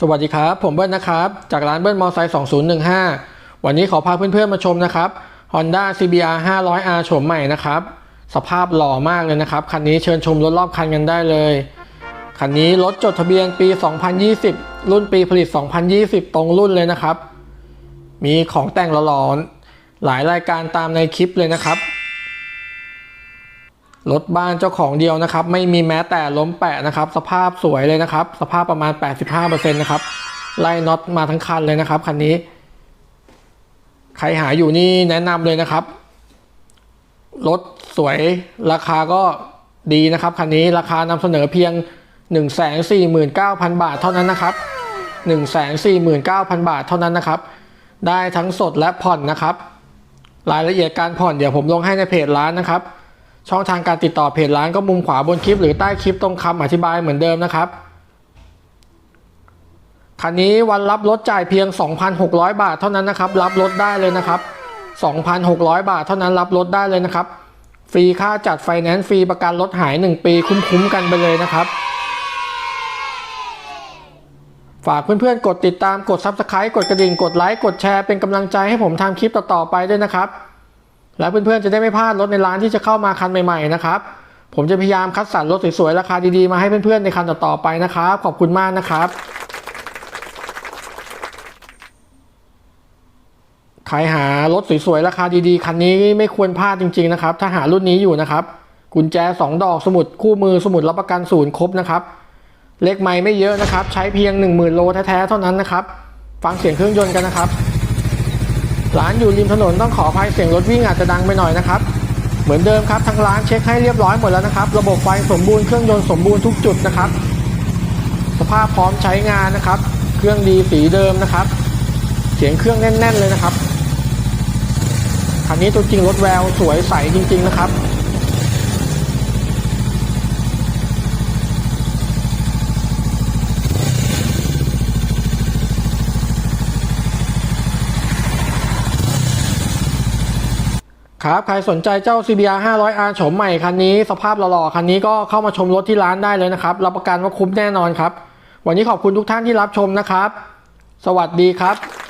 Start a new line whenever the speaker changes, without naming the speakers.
สวัสดีครับ ผมเบิ้ลนะครับ จากร้านเบิ้ลมอไซค์2015 วันนี้ขอพาเพื่อนๆมาชมนะครับ Honda CBR 500R โฉมใหม่นะครับ สภาพหล่อมากเลยนะครับ คันนี้เชิญชมรถรอบคันกันได้เลย คันนี้รถจดทะเบียนปี 2020 รุ่นปีผลิต 2020 ตรงรุ่นเลยนะครับ มีของแต่งหล่อๆหลายรายการตามในคลิปเลยนะครับ รถบ้านเจ้าของเดียวนะครับ ไม่มีแม้แต่ล้มแปะนะครับ สภาพสวยเลยนะครับ สภาพประมาณ 85%นะครับไล่น็อตมาทั้งคันเลยนะครับคันนี้ ใครหาอยู่นี่แนะนำเลยนะครับ รถสวยราคาก็ดีนะครับคันนี้ราคานำเสนอเพียง 149,000 บาทเท่านั้นนะครับ149,000 บาทเท่านั้นนะครับ ได้ทั้งสดและผ่อนนะครับ รายละเอียดการผ่อนเดี๋ยวผมลงให้ในเพจร้านนะครับ ช่องทางการติดต่อเพจร้านก็มุมขวาบนคลิป หรือใต้คลิปตรงคำอธิบายเหมือนเดิมนะครับคันนี้วันรับรถจ่ายเพียง 2,600 บาทเท่านั้นนะครับ รับรถได้เลยนะครับ 2,600 บาทเท่านั้นรับรถได้เลยนะครับ ฟรีค่าจัดไฟแนนซ์ฟรีประกันรถหาย 1 ปีคุ้มๆกันไปเลยนะครับฝากเพื่อนๆ กดติดตาม กด Subscribe กดกระดิ่ง กดไลค์ กดแชร์ เป็นกำลังใจให้ผมทำคลิปต่อๆไปด้วยนะครับ และเพื่อนๆจะได้ไม่พลาดรถในร้านที่จะเข้ามาคันใหม่ๆนะครับ ผมจะพยายามคัดสรรรถสวยๆราคาดีๆมาให้เพื่อนๆในคันต่อๆไปนะครับ ขอบคุณมากนะครับใครหารถสวยๆราคาดีๆคันนี้ไม่ควรพลาดจริงๆนะครับ ถ้าหารุ่นนี้อยู่นะครับกุญแจ 2 ดอกสมุดคู่มือสมุดรับประกันศูนย์ครบนะครับเล็กไม่ไม่เยอะนะครับ ใช้เพียง 10,000 โลแท้ๆเท่านั้นนะครับ ฟังเสียงเครื่องยนต์กันนะครับ ร้านอยู่ริมถนนต้องขออภัยเสียงรถวิ่งอาจจะดังไปหน่อยนะครับ เหมือนเดิมครับทางร้านเช็คให้เรียบร้อยหมดแล้วนะครับ ระบบไฟสมบูรณ์เครื่องยนต์สมบูรณ์ทุกจุดนะครับ สภาพพร้อมใช้งานนะครับ เครื่องดีสีเดิมนะครับ เสียงเครื่องแน่น ๆ เลยนะครับคันนี้ตัวจริงรถแววสวยใสจริง ๆ นะครับ ครับ ใครสนใจเจ้า CBR 500R โฉมใหม่คันนี้ สภาพหล่อๆคันนี้ก็เข้ามาชมรถที่ร้านได้เลยนะครับ รับประกันว่าคุ้มแน่นอนครับ วันนี้ขอบคุณทุกท่านที่รับชมนะครับ สวัสดีครับ